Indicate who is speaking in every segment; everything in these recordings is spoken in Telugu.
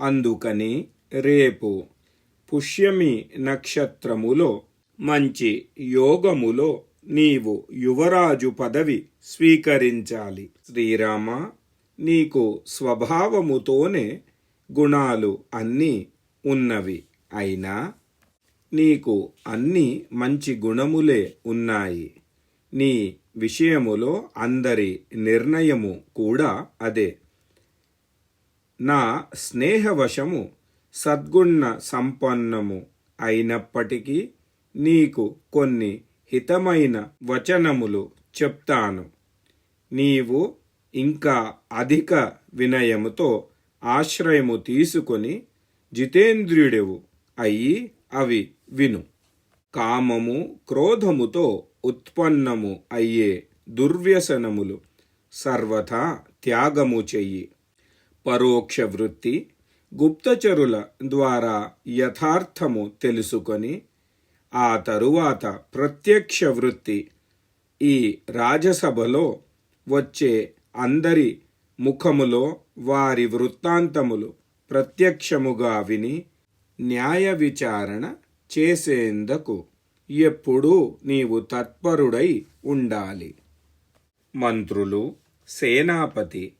Speaker 1: అందుకని రేపు పుష్యమి నక్షత్రములో మంచి యోగములో నీవు యువరాజు పదవి స్వీకరించాలి. శ్రీరామ నీకు స్వభావముతోనే గుణాలు అన్నీ ఉన్నవి. అయినా నీకు అన్ని మంచి గుణములే ఉన్నాయి. నీ విషయములో అందరి నిర్ణయము కూడా అదే. నా స్నేహవశము సద్గుణ సంపన్నము అయినప్పటికీ నీకు కొన్ని హితమైన వచనములు చెప్తాను. నీవు ఇంకా అధిక వినయముతో ఆశ్రయము తీసుకొని జితేంద్రియుడెవు అయి అవి విను. కామము క్రోధముతో ఉత్పన్నము అయ్యే దుర్వ్యసనములు. సర్వథా త్యాగము చెయ్యి. పరోక్ష వృత్తి గుప్తచరుల ద్వారా యథార్థము తెలుసుకొని ఆ తరువాత ప్రత్యక్ష వృత్తి ఈ రాజసభలో వచ్చే అందరి ముఖములో వారి వృత్తాంతములు ప్రత్యక్షముగా విని న్యాయ విచారణ చేసేందుకు ఎప్పుడూ నీవు తత్పరుడై ఉండాలి. మంత్రులు సేనాపతి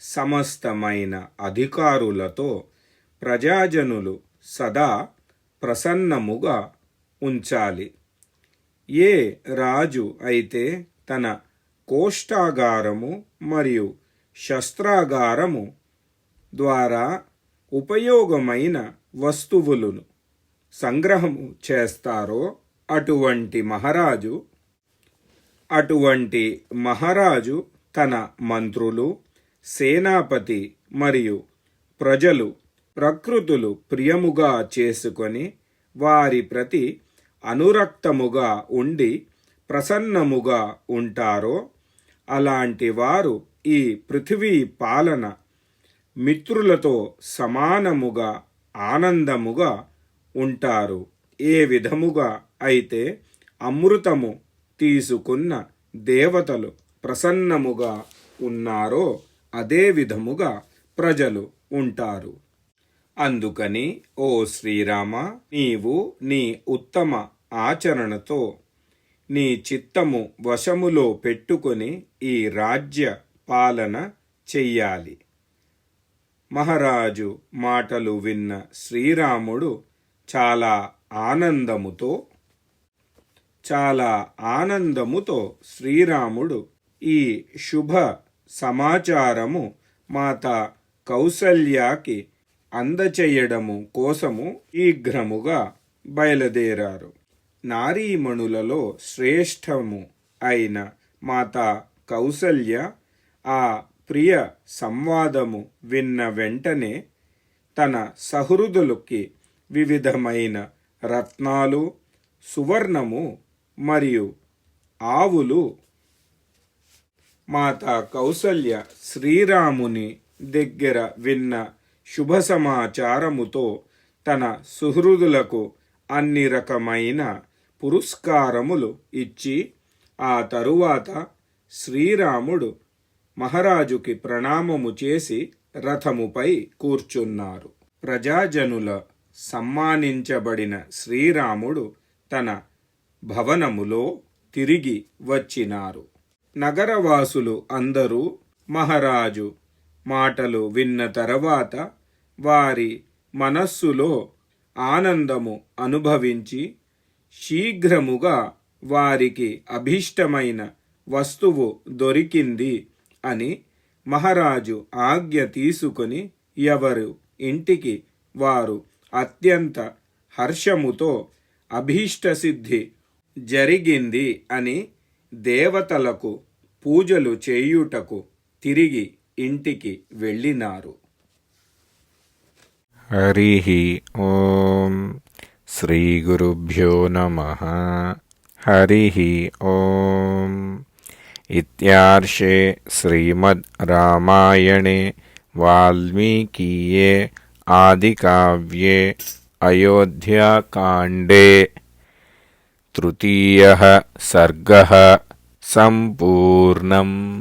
Speaker 1: సమస్తమైన అధికారులతో ప్రజాజనులు సదా ప్రసన్నముగా ఉంచాలి. ఏ రాజు అయితే తన కోష్టాగారము మరియు శస్త్రాగారము ద్వారా ఉపయోగమైన వస్తువులను సంగ్రహము చేస్తారో అటువంటి మహారాజు అటువంటి మహారాజు తన మంత్రులు సేనాపతి మరియు ప్రజలు ప్రకృతులు ప్రియముగా చేసుకొని వారి ప్రతి అనురక్తముగా ఉండి ప్రసన్నముగా ఉంటారో అలాంటి వారు ఈ పృథివీ పాలన మిత్రులతో సమానముగా ఆనందముగా ఉంటారు. ఏ విధముగా అయితే అమృతము తీసుకున్న దేవతలు ప్రసన్నముగా ఉన్నారో అదే విధముగా ప్రజలు ఉంటారు. అందుకని ఓ శ్రీరామ నీవు నీ ఉత్తమ ఆచరణతో నీ చిత్తము వశములో పెట్టుకొని ఈ రాజ్య పాలన చెయ్యాలి. మహారాజు మాటలు విన్న శ్రీరాముడు చాలా ఆనందముతో చాలా ఆనందముతో శ్రీరాముడు ఈ శుభ సమాచారము మాత కౌసల్యాకి అందచేయడము కోసము శీఘ్రముగా బయలుదేరారు. నారీమణులలో శ్రేష్టము అయిన మాత కౌసల్య ఆ ప్రియ సంవాదము విన్న వెంటనే తన సహృదులకి వివిధమైన రత్నాలు సువర్ణము మరియు ఆవులు మాత కౌసల్య శ్రీరాముని దగ్గర విన్న శుభ సమాచారముతో తన సుహృదులకు అన్ని రకమైన పురస్కారములు ఇచ్చి ఆ తరువాత శ్రీరాముడు మహారాజుకి ప్రణామము చేసి రథముపై కూర్చున్నారు. ప్రజాజనుల సమ్మానించబడిన శ్రీరాముడు తన భవనములో తిరిగి వచ్చినారు. నగరవాసులు అందరూ మహారాజు మాటలు విన్న తర్వాత వారి మనస్సులో ఆనందము అనుభవించి శీఘ్రముగా వారికి అభీష్టమైన వస్తువు దొరికింది అని మహారాజు ఆజ్ఞ తీసుకొని ఎవరు ఇంటికి వారు అత్యంత హర్షముతో అభీష్టసిద్ధి జరిగింది అని దేవతలకు పూజలు చేయుటకు తిరిగి ఇంటికి వెళ్ళినారు.
Speaker 2: హరి ఓం శ్రీ గురుభ్యో నమ. హరి ఓం. ఇత్యార్షే శ్రీమద్ రామాయణే వాల్మీకీయే ఆదికావ్యే అయోధ్యాకాండే. తృతీయ సర్గ सम्पूर्णम्।